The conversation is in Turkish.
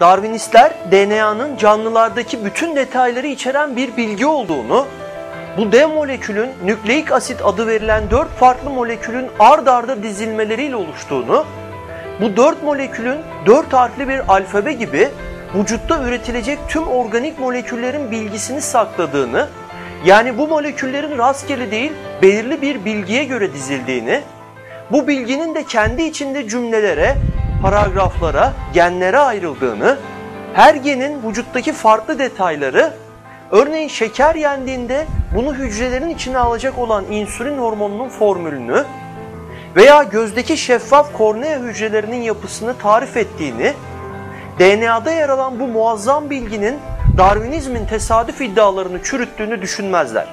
Darwinistler DNA'nın canlılardaki bütün detayları içeren bir bilgi olduğunu, bu D molekülün nükleik asit adı verilen dört farklı molekülün ard arda dizilmeleriyle oluştuğunu, bu dört molekülün dört harfli bir alfabe gibi vücutta üretilecek tüm organik moleküllerin bilgisini sakladığını, yani bu moleküllerin rastgele değil belirli bir bilgiye göre dizildiğini, bu bilginin de kendi içinde cümlelere, paragraflara, genlere ayrıldığını, her genin vücuttaki farklı detayları, örneğin şeker yendiğinde bunu hücrelerin içine alacak olan insülin hormonunun formülünü veya gözdeki şeffaf kornea hücrelerinin yapısını tarif ettiğini, DNA'da yer alan bu muazzam bilginin Darwinizmin tesadüf iddialarını çürüttüğünü düşünmezler.